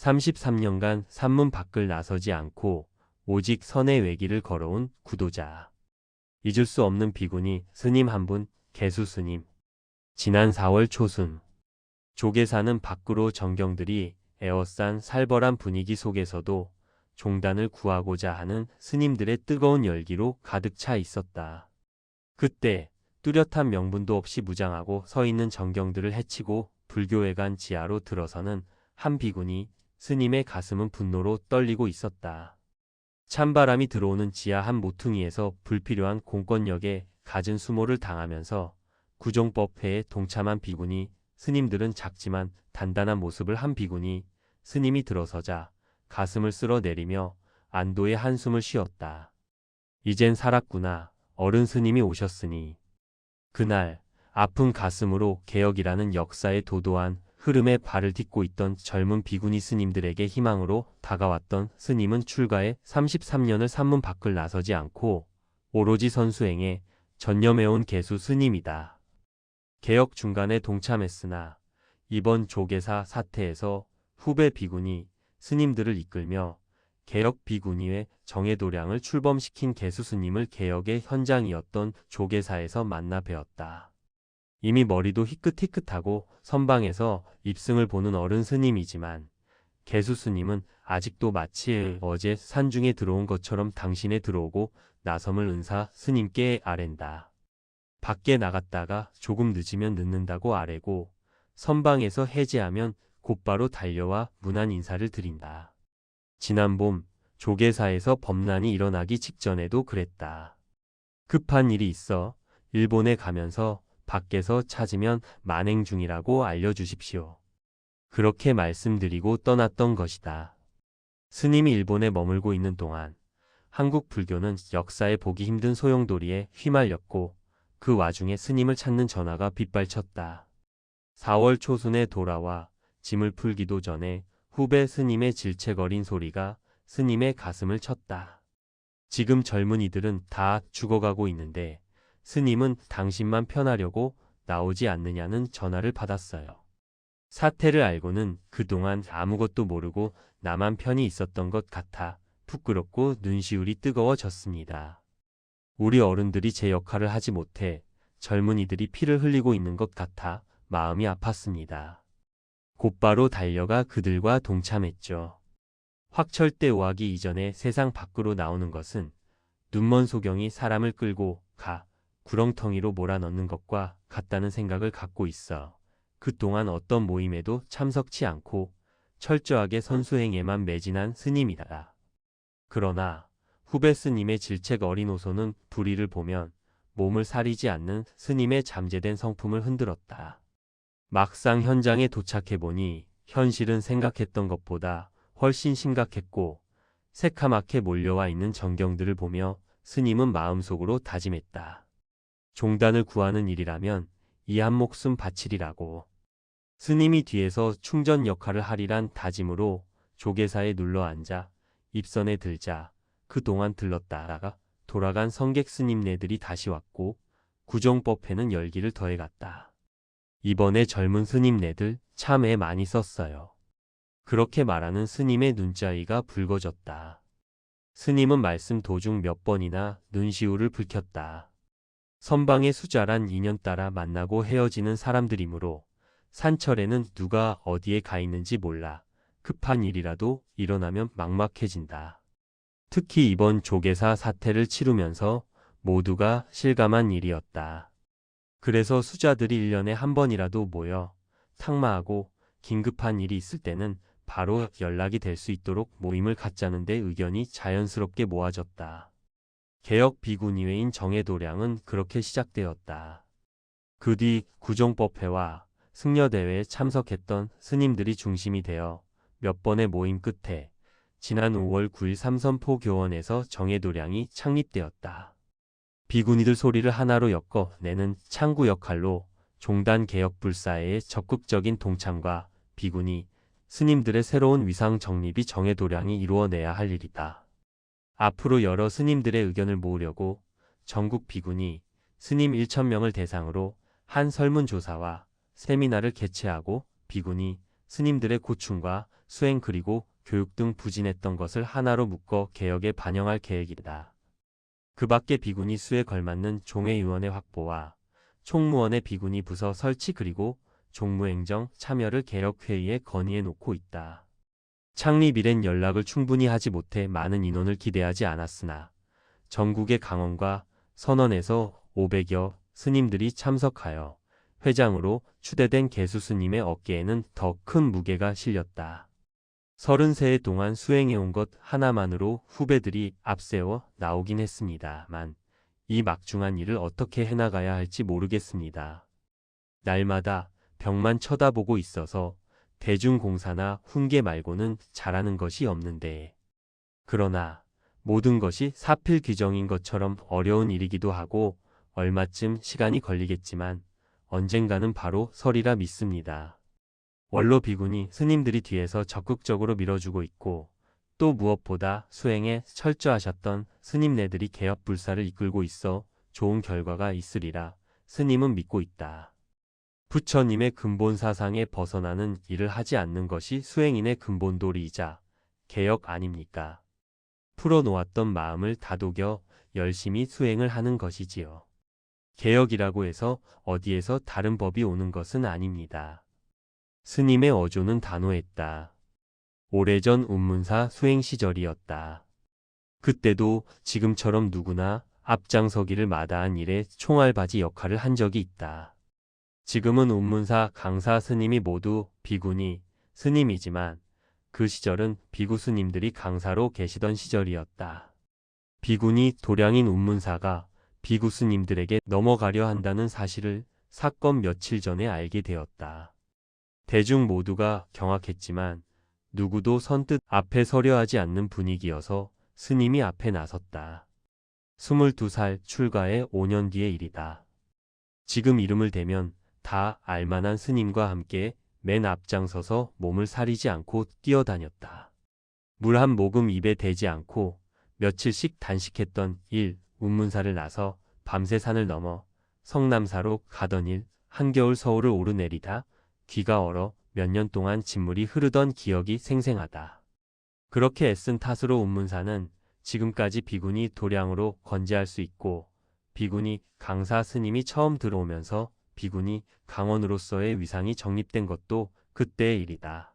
33년간 산문 밖을 나서지 않고 오직 선의 외길을 걸어온 구도자. 잊을 수 없는 비구니 스님 한 분, 개수 스님. 지난 4월 초순. 조계사는 밖으로 정경들이 에워싼 살벌한 분위기 속에서도 종단을 구하고자 하는 스님들의 뜨거운 열기로 가득 차 있었다. 그때 뚜렷한 명분도 없이 무장하고 서 있는 정경들을 해치고 불교회관 지하로 들어서는 한 비군이 스님의 가슴은 분노로 떨리고 있었다. 찬바람이 들어오는 지하 한 모퉁이에서 불필요한 공권력에 갖은 수모를 당하면서 구종법회에 동참한 비군이 스님들은 작지만 단단한 모습을 한 비군이 스님이 들어서자 가슴을 쓸어내리며 안도의 한숨을 쉬었다. 이젠 살았구나. 어른 스님이 오셨으니. 그날 아픈 가슴으로 개혁이라는 역사의 도도한 흐름에 발을 딛고 있던 젊은 비구니 스님들에게 희망으로 다가왔던 스님은 출가에 33년을 산문 밖을 나서지 않고 오로지 선수행에 전념해온 개수 스님이다. 개혁 중간에 동참했으나 이번 조계사 사태에서 후배 비구니 스님들을 이끌며 개혁 비구니의 정해도량을 출범시킨 개수 스님을 개혁의 현장이었던 조계사에서 만나 뵈었다. 이미 머리도 희끗희끗하고 선방에서 입승을 보는 어른 스님이지만 개수 스님은 아직도 마치 어제 산중에 들어온 것처럼 당신에 들어오고 나섬을 은사 스님께 아랜다. 밖에 나갔다가 조금 늦으면 늦는다고 아래고 선방에서 해제하면 곧바로 달려와 문안 인사를 드린다. 지난 봄 조계사에서 범란이 일어나기 직전에도 그랬다. 급한 일이 있어 일본에 가면서 밖에서 찾으면 만행 중이라고 알려주십시오. 그렇게 말씀드리고 떠났던 것이다. 스님이 일본에 머물고 있는 동안 한국 불교는 역사에 보기 힘든 소용돌이에 휘말렸고 그 와중에 스님을 찾는 전화가 빗발쳤다. 4월 초순에 돌아와 짐을 풀기도 전에 후배 스님의 질책어린 소리가 스님의 가슴을 쳤다. 지금 젊은이들은 다 죽어가고 있는데 스님은 당신만 편하려고 나오지 않느냐는 전화를 받았어요. 사태를 알고는 그동안 아무것도 모르고 나만 편히 있었던 것 같아 부끄럽고 눈시울이 뜨거워졌습니다. 우리 어른들이 제 역할을 하지 못해 젊은이들이 피를 흘리고 있는 것 같아 마음이 아팠습니다. 곧바로 달려가 그들과 동참했죠. 확철대 오하기 이전에 세상 밖으로 나오는 것은 눈먼 소경이 사람을 끌고 가 구렁텅이로 몰아넣는 것과 같다는 생각을 갖고 있어 그동안 어떤 모임에도 참석치 않고 철저하게 선수행에만 매진한 스님이다. 그러나 후배 스님의 질책 어린 호소는 불의를 보면 몸을 사리지 않는 스님의 잠재된 성품을 흔들었다. 막상 현장에 도착해보니 현실은 생각했던 것보다 훨씬 심각했고 새카맣게 몰려와 있는 전경들을 보며 스님은 마음속으로 다짐했다. 종단을 구하는 일이라면 이 한 목숨 바치리라고. 스님이 뒤에서 충전 역할을 하리란 다짐으로 조계사에 눌러 앉아 입선에 들자 그동안 들렀다가 돌아간 성객 스님네들이 다시 왔고 구정법회는 열기를 더해갔다. 이번에 젊은 스님네들 참 애 많이 썼어요. 그렇게 말하는 스님의 눈자위가 붉어졌다. 스님은 말씀 도중 몇 번이나 눈시울을 붉혔다. 선방의 수자란 인연 따라 만나고 헤어지는 사람들이므로 산철에는 누가 어디에 가 있는지 몰라 급한 일이라도 일어나면 막막해진다. 특히 이번 조계사 사태를 치르면서 모두가 실감한 일이었다. 그래서 수자들이 1년에 한 번이라도 모여 탁마하고 긴급한 일이 있을 때는 바로 연락이 될 수 있도록 모임을 갖자는데 의견이 자연스럽게 모아졌다. 개혁 비구니회인 정해도량은 그렇게 시작되었다. 그 뒤 구종법회와 승려대회에 참석했던 스님들이 중심이 되어 몇 번의 모임 끝에 지난 5월 9일 삼선포 교원에서 정해도량이 창립되었다. 비구니들 소리를 하나로 엮어 내는 창구 역할로 종단 개혁 불사의 적극적인 동참과 비구니, 스님들의 새로운 위상 정립이 정해도량이 이루어내야 할 일이다. 앞으로 여러 스님들의 의견을 모으려고 전국 비구니, 스님 1천명을 대상으로 한 설문조사와 세미나를 개최하고 비구니, 스님들의 고충과 수행 그리고 교육 등 부진했던 것을 하나로 묶어 개혁에 반영할 계획이다. 그 밖에 비군이 수에 걸맞는 종회의원의 확보와 총무원의 비군이 부서 설치 그리고 종무행정 참여를 개혁회의에 건의해 놓고 있다. 창립 이랜 연락을 충분히 하지 못해 많은 인원을 기대하지 않았으나 전국의 강원과 선원에서 500여 스님들이 참석하여 회장으로 추대된 개수 스님의 어깨에는 더 큰 무게가 실렸다. 33해 동안 수행해온 것 하나만으로 후배들이 앞세워 나오긴 했습니다만 이 막중한 일을 어떻게 해나가야 할지 모르겠습니다. 날마다 벽만 쳐다보고 있어서 대중공사나 훈계 말고는 잘하는 것이 없는데 그러나 모든 것이 사필 규정인 것처럼 어려운 일이기도 하고 얼마쯤 시간이 걸리겠지만 언젠가는 바로 설이라 믿습니다. 원로 비군이 스님들이 뒤에서 적극적으로 밀어주고 있고 또 무엇보다 수행에 철저하셨던 스님네들이 개업 불사를 이끌고 있어 좋은 결과가 있으리라 스님은 믿고 있다. 부처님의 근본 사상에 벗어나는 일을 하지 않는 것이 수행인의 근본 도리이자 개혁 아닙니까? 풀어놓았던 마음을 다독여 열심히 수행을 하는 것이지요. 개혁이라고 해서 어디에서 다른 법이 오는 것은 아닙니다. 스님의 어조는 단호했다. 오래전 운문사 수행 시절이었다. 그때도 지금처럼 누구나 앞장서기를 마다한 일에 총알바지 역할을 한 적이 있다. 지금은 운문사 강사 스님이 모두 비구니 스님이지만 그 시절은 비구 스님들이 강사로 계시던 시절이었다. 비구니 도량인 운문사가 비구 스님들에게 넘어가려 한다는 사실을 사건 며칠 전에 알게 되었다. 대중 모두가 경악했지만 누구도 선뜻 앞에 서려 하지 않는 분위기여서 스님이 앞에 나섰다. 22살 출가의 5년 뒤의 일이다. 지금 이름을 대면 다 알만한 스님과 함께 맨 앞장서서 몸을 사리지 않고 뛰어다녔다. 물 한 모금 입에 대지 않고 며칠씩 단식했던 일, 운문사를 나서 밤새 산을 넘어 성남사로 가던 일, 한겨울 서울을 오르내리다 귀가 얼어 몇 년 동안 진물이 흐르던 기억이 생생하다. 그렇게 애쓴 탓으로 운문사는 지금까지 비군이 도량으로 건재할 수 있고 비군이 강사 스님이 처음 들어오면서 비군이 강원으로서의 위상이 정립된 것도 그때의 일이다.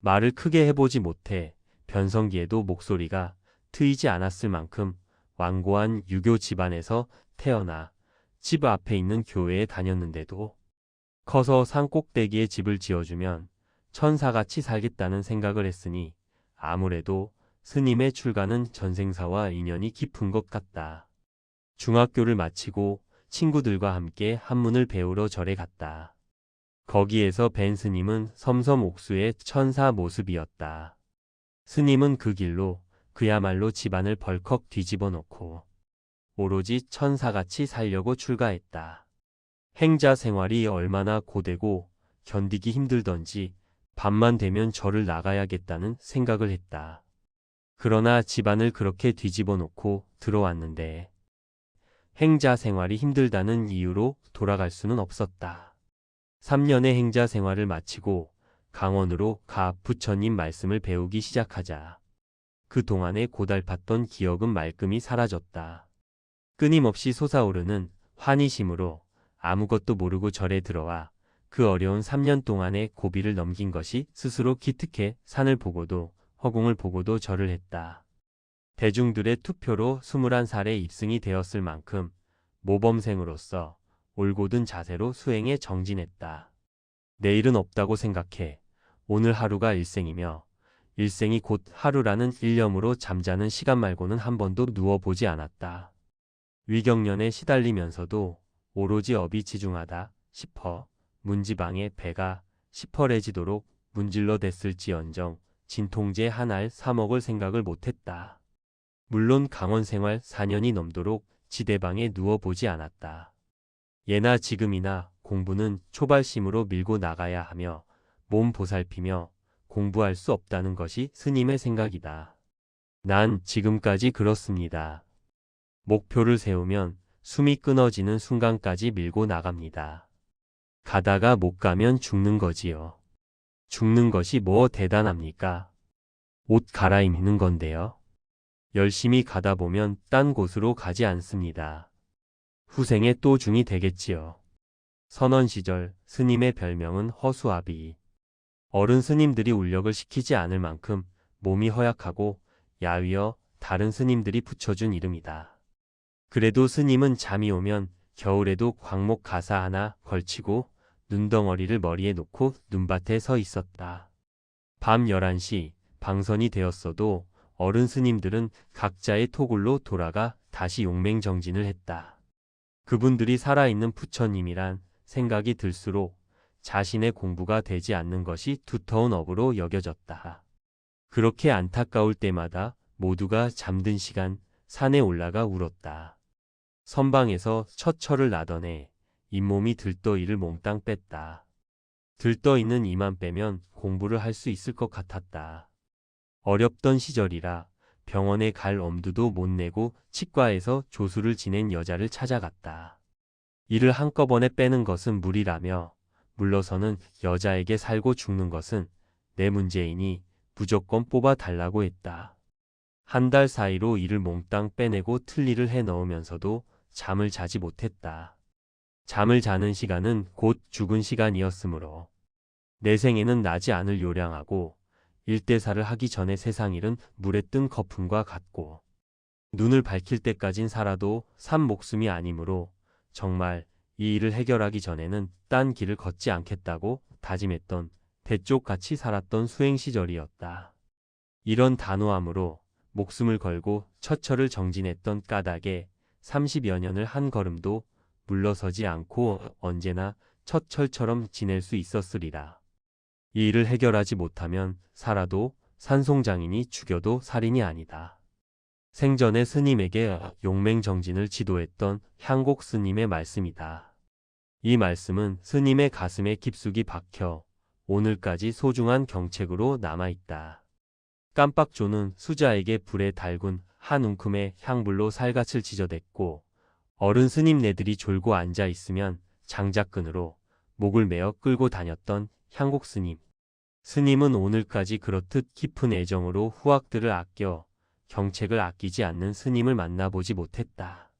말을 크게 해보지 못해 변성기에도 목소리가 트이지 않았을 만큼 완고한 유교 집안에서 태어나 집 앞에 있는 교회에 다녔는데도 커서 산 꼭대기에 집을 지어주면 천사같이 살겠다는 생각을 했으니 아무래도 스님의 출가는 전생사와 인연이 깊은 것 같다. 중학교를 마치고 친구들과 함께 한문을 배우러 절에 갔다. 거기에서 벤 스님은 섬섬 옥수의 천사 모습이었다. 스님은 그 길로 그야말로 집안을 벌컥 뒤집어 놓고 오로지 천사같이 살려고 출가했다. 행자 생활이 얼마나 고되고 견디기 힘들던지 밤만 되면 절을 나가야겠다는 생각을 했다. 그러나 집안을 그렇게 뒤집어 놓고 들어왔는데 행자 생활이 힘들다는 이유로 돌아갈 수는 없었다. 3년의 행자 생활을 마치고 강원으로 가 부처님 말씀을 배우기 시작하자 그 동안에 고달팠던 기억은 말끔히 사라졌다. 끊임없이 솟아오르는 환희심으로 아무것도 모르고 절에 들어와 그 어려운 3년 동안의 고비를 넘긴 것이 스스로 기특해 산을 보고도 허공을 보고도 절을 했다. 대중들의 투표로 21살에 입승이 되었을 만큼 모범생으로서 올곧은 자세로 수행에 정진했다. 내일은 없다고 생각해 오늘 하루가 일생이며 일생이 곧 하루라는 일념으로 잠자는 시간 말고는 한 번도 누워보지 않았다. 위경련에 시달리면서도 오로지 업이 지중하다 싶어 문지방에 배가 시퍼레지도록 문질러 댔을지언정 진통제 한 알 사먹을 생각을 못했다. 물론 강원 생활 4년이 넘도록 지대방에 누워보지 않았다. 예나 지금이나 공부는 초발심으로 밀고 나가야 하며 몸 보살피며 공부할 수 없다는 것이 스님의 생각이다. 난 지금까지 그렇습니다. 목표를 세우면 숨이 끊어지는 순간까지 밀고 나갑니다. 가다가 못 가면 죽는 거지요. 죽는 것이 뭐 대단합니까? 옷 갈아입는 건데요. 열심히 가다 보면 딴 곳으로 가지 않습니다. 후생에 또 중이 되겠지요. 선원 시절 스님의 별명은 허수아비. 어른 스님들이 울력을 시키지 않을 만큼 몸이 허약하고 야위어 다른 스님들이 붙여준 이름이다. 그래도 스님은 잠이 오면 겨울에도 광목 가사 하나 걸치고 눈덩어리를 머리에 놓고 눈밭에 서 있었다. 밤 11시 방선이 되었어도 어른 스님들은 각자의 토굴로 돌아가 다시 용맹정진을 했다. 그분들이 살아있는 부처님이란 생각이 들수록 자신의 공부가 되지 않는 것이 두터운 업으로 여겨졌다. 그렇게 안타까울 때마다 모두가 잠든 시간 산에 올라가 울었다. 선방에서 첫 철을 나던 해 잇몸이 들떠이를 몽땅 뺐다. 들떠있는 이만 빼면 공부를 할 수 있을 것 같았다. 어렵던 시절이라 병원에 갈 엄두도 못 내고 치과에서 조수를 지낸 여자를 찾아갔다. 이를 한꺼번에 빼는 것은 무리라며 물러서는 여자에게 살고 죽는 것은 내 문제이니 무조건 뽑아 달라고 했다. 한 달 사이로 이를 몽땅 빼내고 틀니를 해 넣으면서도 잠을 자지 못했다. 잠을 자는 시간은 곧 죽은 시간이었으므로 내 생에는 나지 않을 요량하고 일대사를 하기 전에 세상 일은 물에 뜬 거품과 같고 눈을 밝힐 때까진 살아도 산 목숨이 아니므로 정말 이 일을 해결하기 전에는 딴 길을 걷지 않겠다고 다짐했던 대쪽같이 살았던 수행 시절이었다. 이런 단호함으로 목숨을 걸고 처처를 정진했던 까닭에 30여 년을 한 걸음도 물러서지 않고 언제나 첫철처럼 지낼 수 있었으리라. 이 일을 해결하지 못하면 살아도 산송장인이 죽여도 살인이 아니다. 생전에 스님에게 용맹정진을 지도했던 향곡 스님의 말씀이다. 이 말씀은 스님의 가슴에 깊숙이 박혀 오늘까지 소중한 경책으로 남아있다. 깜빡조는 수자에게 불에 달군 한 웅큼의 향불로 살갗을 지저댔고 어른 스님네들이 졸고 앉아 있으면 장작끈으로 목을 메어 끌고 다녔던 향곡 스님. 스님은 오늘까지 그렇듯 깊은 애정으로 후학들을 아껴 경책을 아끼지 않는 스님을 만나보지 못했다.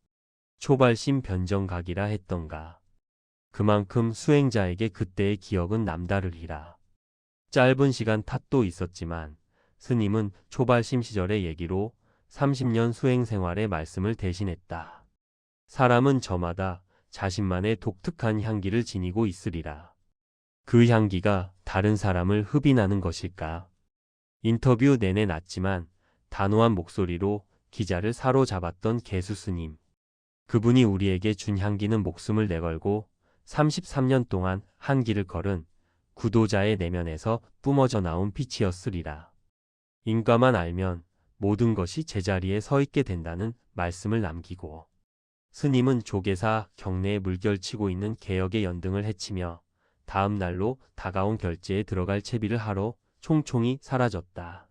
초발심 변정각이라 했던가. 그만큼 수행자에게 그때의 기억은 남다르리라. 짧은 시간 탓도 있었지만 스님은 초발심 시절의 얘기로 30년 수행 생활의 말씀을 대신했다. 사람은 저마다 자신만의 독특한 향기를 지니고 있으리라. 그 향기가 다른 사람을 흡인하는 것일까? 인터뷰 내내 낮지만 단호한 목소리로 기자를 사로잡았던 개수 스님. 그분이 우리에게 준 향기는 목숨을 내걸고 33년 동안 한 길을 걸은 구도자의 내면에서 뿜어져 나온 빛이었으리라. 인과만 알면 모든 것이 제자리에 서 있게 된다는 말씀을 남기고 스님은 조계사 경내에 물결치고 있는 개혁의 연등을 해치며 다음 날로 다가온 결제에 들어갈 채비를 하러 총총히 사라졌다.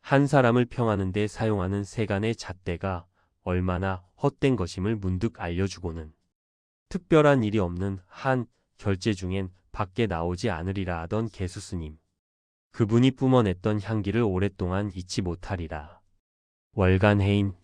한 사람을 평하는 데 사용하는 세간의 잣대가 얼마나 헛된 것임을 문득 알려주고는 특별한 일이 없는 한 결제 중엔 밖에 나오지 않으리라 하던 개수스님. 그분이 뿜어냈던 향기를 오랫동안 잊지 못하리라. 월간 해인